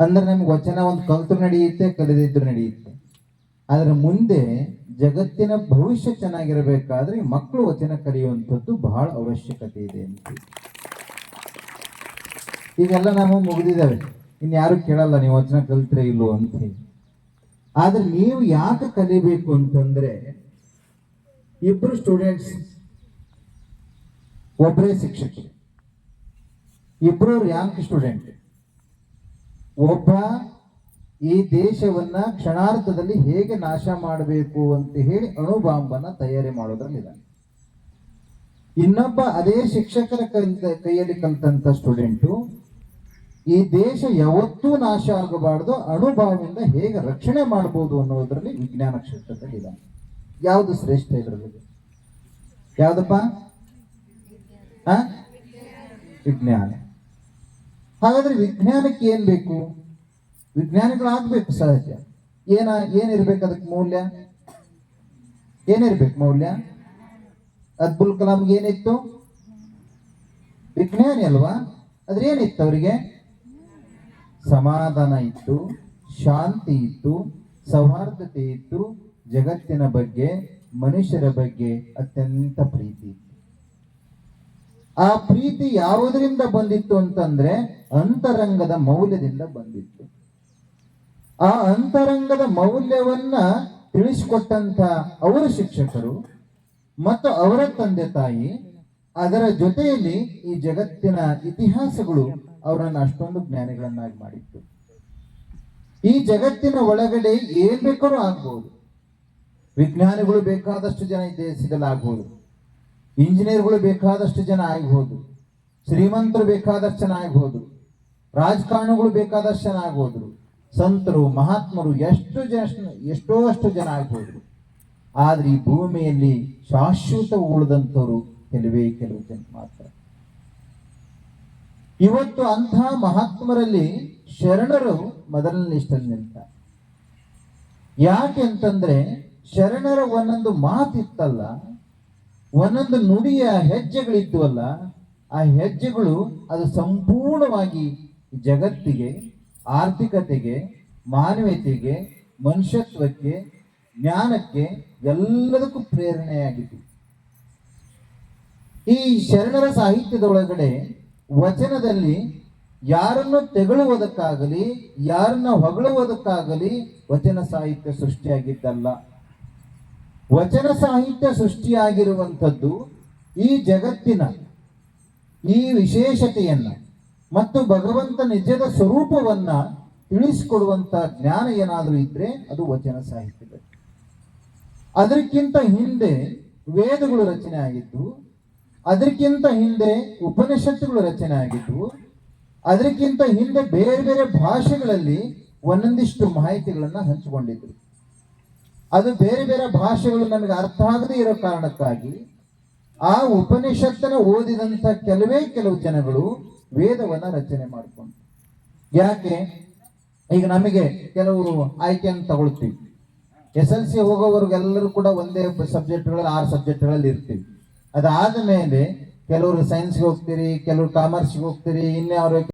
ಅಂದ್ರೆ ನಮ್ಗೆ ವಚನ ಒಂದು ಕಲ್ತು ನಡೆಯುತ್ತೆ ಕಲಿದಿದ್ರು ನಡೆಯುತ್ತೆ. ಅದರ ಮುಂದೆ ಜಗತ್ತಿನ ಭವಿಷ್ಯ ಚೆನ್ನಾಗಿರಬೇಕಾದ್ರೆ ಮಕ್ಕಳು ವಚನ ಕಲಿಯುವಂಥದ್ದು ಬಹಳ ಅವಶ್ಯಕತೆ ಇದೆ ಅಂತ ಈಗೆಲ್ಲ ನಾವು ಮುಗಿದಿದ್ದಾವೆ. ಇನ್ನು ಯಾರು ಕೇಳಲ್ಲ, ನೀವು ವಚನ ಕಲಿತ್ರೆ ಇಲ್ಲೋ ಅಂತ ಹೇಳಿ. ಆದ್ರೆ ನೀವು ಯಾಕೆ ಕಲಿಬೇಕು ಅಂತಂದ್ರೆ, ಇಬ್ರು ಸ್ಟೂಡೆಂಟ್ಸ್ ಒಬ್ಬರೇ ಶಿಕ್ಷಕರು. ಇಬ್ರು ರ್ಯಾಂಕ್ ಸ್ಟೂಡೆಂಟ್ ಒಬ್ಬ ಈ ದೇಶವನ್ನ ಕ್ಷಣಾರ್ಧದಲ್ಲಿ ಹೇಗೆ ನಾಶ ಮಾಡಬೇಕು ಅಂತ ಹೇಳಿ ಅಣುಬಾಂಬನ್ನ ತಯಾರಿ ಮಾಡೋದ್ರಲ್ಲಿದ್ದಾನೆ. ಇನ್ನೊಬ್ಬ ಅದೇ ಶಿಕ್ಷಕರ ಕೈಯಲ್ಲಿ ಕಲಿತಂತ ಸ್ಟೂಡೆಂಟು ಈ ದೇಶ ಯಾವತ್ತೂ ನಾಶ ಆಗಬಾರ್ದು ಅಣುಬಾಂಬಿಂದ ಹೇಗೆ ರಕ್ಷಣೆ ಮಾಡಬಹುದು ಅನ್ನೋದ್ರಲ್ಲಿ ವಿಜ್ಞಾನ ಕ್ಷೇತ್ರದಲ್ಲಿ ಇದ್ದಾನೆ ಯಾವುದು ಶ್ರೇಷ್ಠ ಇದರಲ್ಲಿ ಯಾವ್ದಪ್ಪ? ವಿಜ್ಞಾನ. ಹಾಗಾದ್ರೆ ವಿಜ್ಞಾನಕ್ಕೆ ಏನ್ ಬೇಕು? ವಿಜ್ಞಾನಿಗಳಾಗಬೇಕು ಸಹಜ. ಏನ, ಏನಿರ್ಬೇಕು ಅದಕ್ಕೆ ಮೌಲ್ಯ? ಏನಿರ್ಬೇಕು ಮೌಲ್ಯ? ಅಬ್ದುಲ್ ಕಲಾಂಗೆ ಏನಿತ್ತು? ವಿಜ್ಞಾನಿ ಅಲ್ವಾ? ಆದ್ರೆ ಏನಿತ್ತು ಅವರಿಗೆ? ಸಮಾಧಾನ ಇತ್ತು, ಶಾಂತಿ ಇತ್ತು, ಸೌಹಾರ್ದತೆ ಇತ್ತು, ಜಗತ್ತಿನ ಬಗ್ಗೆ, ಮನುಷ್ಯರ ಬಗ್ಗೆ ಅತ್ಯಂತ ಪ್ರೀತಿ ಇತ್ತು. ಆ ಪ್ರೀತಿ ಯಾವುದರಿಂದ ಬಂದಿತ್ತು ಅಂತಂದ್ರೆ ಅಂತರಂಗದ ಮೌಲ್ಯದಿಂದ ಬಂದಿತ್ತು. ಆ ಅಂತರಂಗದ ಮೌಲ್ಯವನ್ನ ತಿಳಿಸಿಕೊಟ್ಟಂತ ಅವರ ಶಿಕ್ಷಕರು ಮತ್ತು ಅವರ ತಂದೆ ತಾಯಿ, ಅದರ ಜೊತೆಯಲ್ಲಿ ಈ ಜಗತ್ತಿನ ಇತಿಹಾಸಗಳು ಅವರನ್ನು ಅಷ್ಟೊಂದು ಜ್ಞಾನಿಗಳನ್ನಾಗಿ ಮಾಡಿತ್ತು. ಈ ಜಗತ್ತಿನ ಒಳಗಡೆ ಏನ್ ಬೇಕಾದ್ರೂ ಆಗ್ಬಹುದು ವಿಜ್ಞಾನಿಗಳು ಬೇಕಾದಷ್ಟು ಜನ ಈ ದೇಶದಲ್ಲಿ ಆಗ್ಬೋದು. ಇಂಜಿನಿಯರ್ಗಳು ಬೇಕಾದಷ್ಟು ಜನ ಆಗ್ಬೋದು. ಶ್ರೀಮಂತರು ಬೇಕಾದಷ್ಟು ಜನ ಆಗ್ಬೋದು. ರಾಜಕಾರಣಿಗಳು ಬೇಕಾದಷ್ಟು ಜನ ಆಗೋದ್ರು ಸಂತರು, ಮಹಾತ್ಮರು ಎಷ್ಟು ಜನ ಎಷ್ಟೋ ಅಷ್ಟು ಜನ ಆಗ್ಬೋದ್ರು. ಆದ್ರೆ ಈ ಭೂಮಿಯಲ್ಲಿ ಶಾಶ್ವತ ಉಳಿದಂಥವ್ರು ಕೆಲವೇ ಕೆಲವು ಜನ ಮಾತ್ರ. ಇವತ್ತು ಅಂತಹ ಮಹಾತ್ಮರಲ್ಲಿ ಶರಣರು ಮೊದಲನೇ ಲಿಸ್ಟಲ್ಲಿ ನಿಲ್ತಾರೆ ಯಾಕೆ ಅಂತಂದ್ರೆ ಶರಣರ ಒಂದೊಂದು ಮಾತಿತ್ತಲ್ಲ, ಒಂದೊಂದು ನುಡಿಯ ಹೆಜ್ಜೆಗಳಿದ್ವಲ್ಲ, ಆ ಹೆಜ್ಜೆಗಳು ಅದು ಸಂಪೂರ್ಣವಾಗಿ ಜಗತ್ತಿಗೆ, ಆರ್ಥಿಕತೆಗೆ ಮಾನವೀಯತೆಗೆ ಮನುಷ್ಯತ್ವಕ್ಕೆ, ಜ್ಞಾನಕ್ಕೆ ಎಲ್ಲದಕ್ಕೂ ಪ್ರೇರಣೆಯಾಗಿತ್ತು. ಈ ಶರಣರ ಸಾಹಿತ್ಯದೊಳಗಡೆ ವಚನದಲ್ಲಿ ಯಾರನ್ನು ತೆಗಳುವುದಕ್ಕಾಗಲಿ, ಯಾರನ್ನ ಹೊಗಳುವುದಕ್ಕಾಗಲಿ ವಚನ ಸಾಹಿತ್ಯ ಸೃಷ್ಟಿಯಾಗಿದ್ದಲ್ಲ. ವಚನ ಸಾಹಿತ್ಯ ಸೃಷ್ಟಿಯಾಗಿರುವಂಥದ್ದು ಈ ಜಗತ್ತಿನ ಈ ವಿಶೇಷತೆಯನ್ನ ಮತ್ತು ಭಗವಂತ ನಿಜದ ಸ್ವರೂಪವನ್ನ ತಿಳಿಸಿಕೊಡುವಂತ ಜ್ಞಾನ ಏನಾದರೂ ಇದ್ರೆ ಅದು ವಚನ ಸಾಹಿತ್ಯದ. ಅದಕ್ಕಿಂತ ಹಿಂದೆ ವೇದಗಳು ರಚನೆ ಆಗಿದ್ದು, ಅದಕ್ಕಿಂತ ಹಿಂದೆ ಉಪನಿಷತ್ತುಗಳು ರಚನೆ ಆಗಿದ್ದು, ಅದಕ್ಕಿಂತ ಹಿಂದೆ ಬೇರೆ ಬೇರೆ ಭಾಷೆಗಳಲ್ಲಿ ಒಂದೊಂದಿಷ್ಟು ಮಾಹಿತಿಗಳನ್ನ ಹಂಚಿಕೊಂಡಿದ್ರು. ಅದು ಬೇರೆ ಬೇರೆ ಭಾಷೆಗಳು ನಮಗೆ ಅರ್ಥ ಆಗದೇ ಇರೋ ಕಾರಣಕ್ಕಾಗಿ ಆ ಉಪನಿಷತ್ತನ್ನು ಓದಿದಂತ ಕೆಲವೇ ಕೆಲವು ಜನಗಳು ವೇದವನ್ನ ರಚನೆ ಮಾಡಿಕೊಂಡು. ಯಾಕೆ? ಈಗ ನಮಗೆ ಕೆಲವರು ಆಯ್ಕೆಯನ್ನು ತಗೊಳ್ತೀವಿ. ಎಸ್ ಎಲ್ ಸಿ ಹೋಗೋವರೆಗೆಲ್ಲರೂ ಕೂಡ ಒಂದೇ ಸಬ್ಜೆಕ್ಟ್ಗಳಲ್ಲಿ, ಆರು ಸಬ್ಜೆಕ್ಟ್ಗಳಲ್ಲಿ ಇರ್ತೀವಿ. ಅದಾದ ಮೇಲೆ ಕೆಲವರು ಸೈನ್ಸ್ಗೆ ಹೋಗ್ತೀರಿ, ಕೆಲವರು ಕಾಮರ್ಸ್ಗೆ ಹೋಗ್ತೀರಿ ಇನ್ಯಾವ್ರು